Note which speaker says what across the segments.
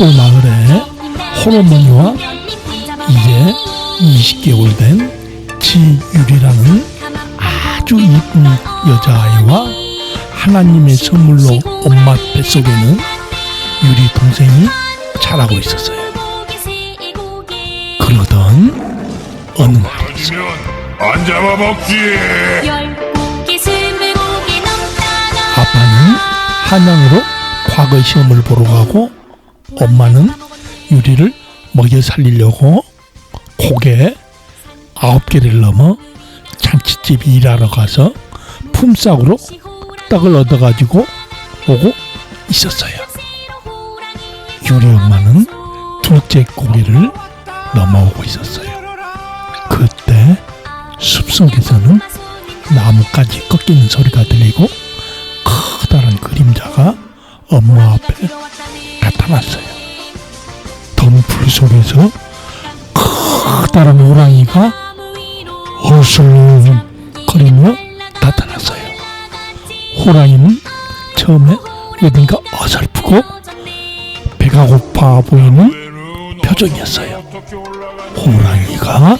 Speaker 1: 산골 마을에 홀어머니와 이제 20개월 된 지유리라는 아주 이쁜 여자아이와 하나님의 선물로 엄마 뱃속에는 유리 동생이 자라고 있었어요. 그러던 어느 날
Speaker 2: 떨어지면 안 잡아먹지.
Speaker 1: 아빠는 한양으로 과거 시험을 보러 가고 엄마는 유리를 먹여 살리려고 고개 아홉 개를 넘어 잔치집 일하러 가서 품삯으로 떡을 얻어가지고 오고 있었어요. 유리 엄마는 둘째 고개를 넘어오고 있었어요. 그때 숲속에서는 나뭇가지 꺾이는 소리가 들리고 커다란 그림자가 엄마 앞에 나타났어요. 덤불 속에서 커다란 호랑이가 얼슬렁거리며 나타났어요. 호랑이는 처음에 어딘가 어설프고 배가 고파 보이는 표정이었어요. 호랑이가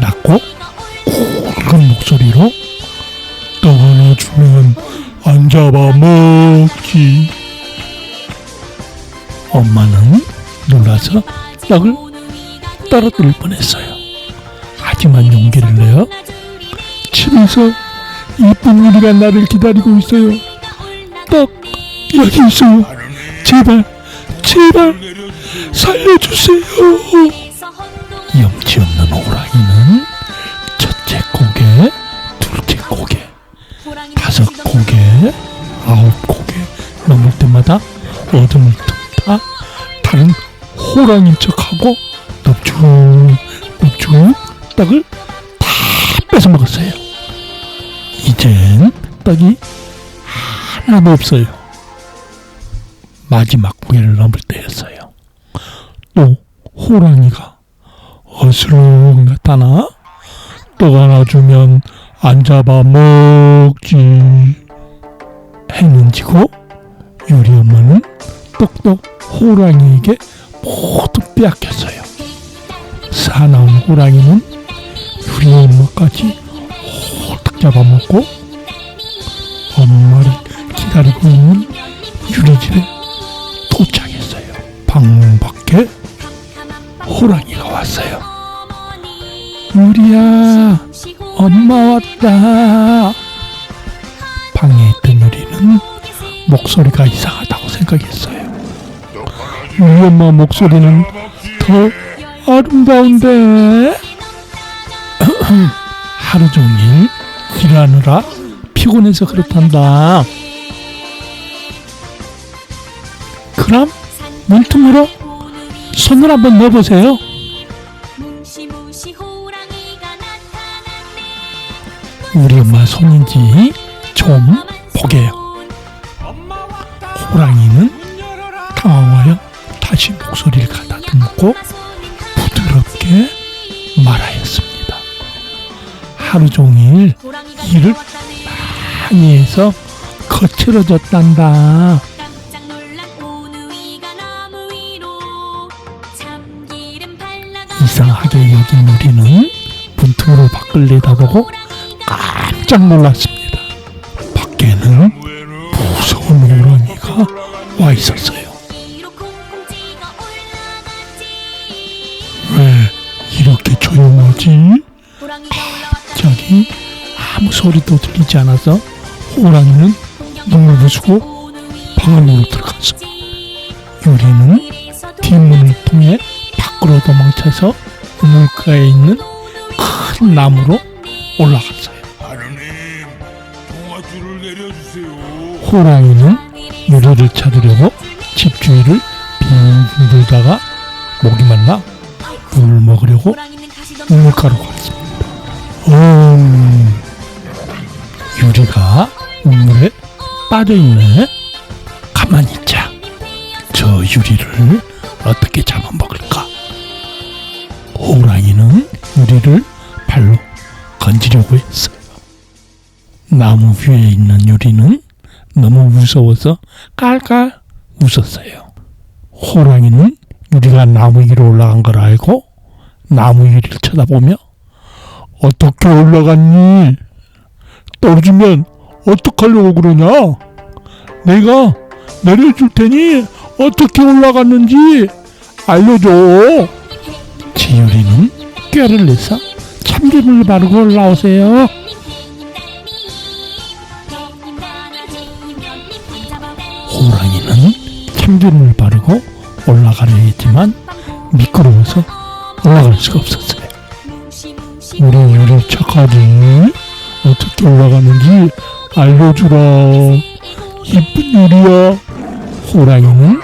Speaker 1: 낮고 고른 목소리로 떡 하나 주면 안 잡아먹지 엄마는 놀라서 떡을 떨어뜨릴 뻔했어요. 하지만 용기를 내어 집에서 이쁜 유리가 나를 기다리고 있어요. 떡 여기 있어요. 제발 제발 살려주세요. 염치 없는 호랑이는 첫째 고개, 둘째 고개, 다섯 고개, 아홉 고개 넘을 때마다 어둠을 호랑인 척하고 넙죽 넙죽 떡을 다 뺏어 먹었어요. 이젠 떡이 하나도 없어요. 마지막 고개를 넘을 때였어요. 또 호랑이가 어슬렁 나타나 떡 하나 주면 안 잡아먹지 했는지고 유리 엄마는 떡도 호랑이에게 모두 빼앗겼어요. 사나운 호랑이는 유리 엄마까지 홀딱 잡아먹고 엄마를 기다리고 있는 유리 집에 도착했어요. 방 밖에 호랑이가 왔어요. 유리야 엄마 왔다. 방에 있던 유리는 목소리가 이상하다고 생각했어요 유리 엄마 목소리는 더 아름다운데? 하루 종일 일하느라 피곤해서 그렇단다. 그럼 문틈으로 손을 한번 넣어보세요. 우리 엄마 손인지 좀 보게요. 호랑이는 다시 목소리를 가다듬고 부드럽게 말하였습니다. 하루 종일 일을 많이 해서 거칠어졌단다. 이상하게 여긴 우리는 문틈으로 밖을 내다보고 깜짝 놀랐습니다. 밖에는
Speaker 3: 올라왔다
Speaker 1: 갑자기 아무 소리도 들리지 않아서 호랑이는 눈을 부수고 방 안으로 들어갔어. 유리는 뒷문을 통해 밖으로 도망쳐서 우물가에 있는 큰 나무로 올라갔어요.
Speaker 2: 하느님, 동아줄을 내려주세요.
Speaker 1: 호랑이는 유리를 찾으려고 집 주위를 빙빙 돌다가 목이 말라 물을 먹으려고 우물가로 갔습니다. 음, 유리가 우물에 빠져있네. 가만히 있자. 저 유리를 어떻게 잡아먹을까? 호랑이는 유리를 발로 건지려고 했어요. 나무 위에 있는 유리는 너무 무서워서 깔깔 웃었어요. 호랑이는 유리가 나무 위로 올라간 걸 알고 나무 위를 쳐다보며 어떻게 올라갔니? 떨어지면 어떡하려고 그러냐? 내가 내려줄 테니 어떻게 올라갔는지 알려줘. 지유리는 꾀를 내서 참기름을 바르고 올라오세요. 호랑이는 참기름을 바르고 올라가려 했지만 미끄러워서 올라갈 수가 없었어요. 우리 우리 착하지 어떻게 올라가는지 알려주라. 이쁜 유리야. 호랑이는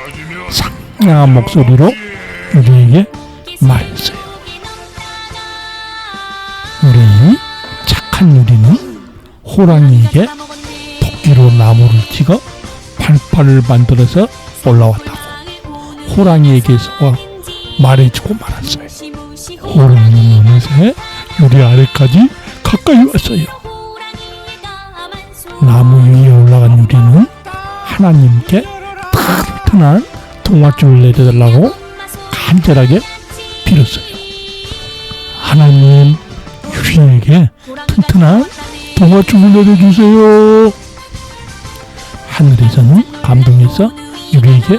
Speaker 1: 상냥한 목소리로 유리에게 말했어요. 우리 착한 유리는 호랑이에게 도끼로 나무를 찍어 팔팔을 만들어서 올라왔다고 호랑이에게서 말해주고 말았어요. 호랑이는 어느새 유리 아래까지 가까이 왔어요. 나무 위에 올라간 유리는 하나님께 튼튼한 동화줄을 내려달라고 간절하게 빌었어요. 하나님 유리에게 튼튼한 동화줄을 내려주세요. 하늘에서는 감동해서 유리에게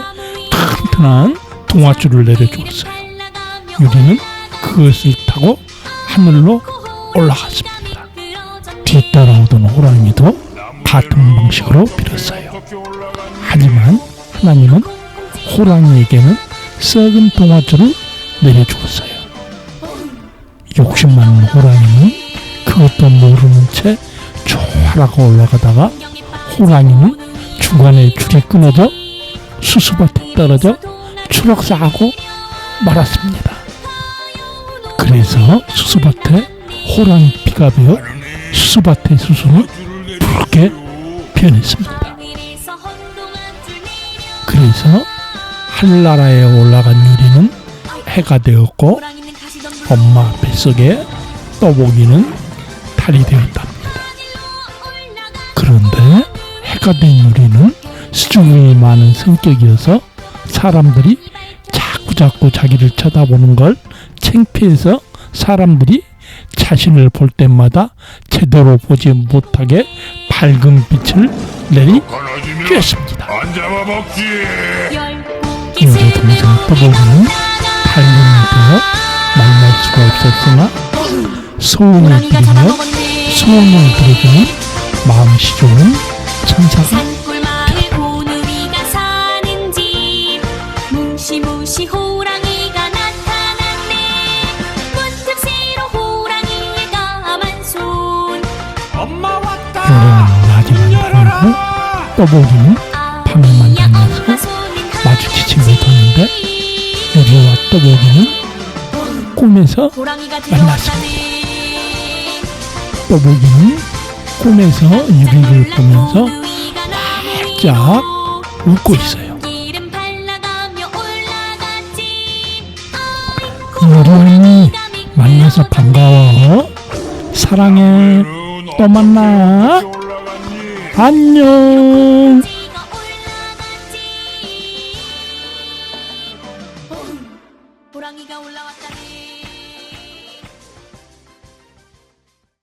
Speaker 1: 튼튼한 동화줄을 내려주었어요. 유리는 그것을 타고 하늘로 올라갔습니다. 뒤따라오던 호랑이도 같은 방식으로 빌었어요. 하지만 하나님은 호랑이에게는 썩은 동화줄을 내려주었어요. 욕심 많은 호랑이는 그것도 모르는 채 촤라고 올라가다가 호랑이는 중간에 줄이 끊어져 수수밭에 떨어져 추락사하고 말았습니다. 그래서 수수밭에 호랑이 피가 배어 수수밭의 수수는 붉게. 변했습니다. 그래서 하늘나라에 올라간 유리는 해가 되었고 엄마 뱃속에 떠보기는 달이 되었답니다. 그런데 해가 된 유리는 수줍음이 많은 성격이어서 사람들이 자꾸자꾸 자기를 쳐다보는 걸 창피해서 사람들이 자신을 볼 때마다 제대로 보지 못하게 밝은 빛을 내리
Speaker 2: 잡아먹지.
Speaker 1: 유리 동생 떠보기는 밝은 되어 만날 수가 없었으나 소원을 빌며 소원을 들어주는 마음씨 좋은 천사가 요리는 낮에만 다니고 떠보기는 밤에만 다녀서 마주치지 못하는데 유리와 떠보기는 꿈에서 만났습니다. 떠보기는 꿈에서 유리를 보면서 활짝 웃고 있어요. 유리 언니 만나서 반가워. 사랑해. 또 만나. 안녕.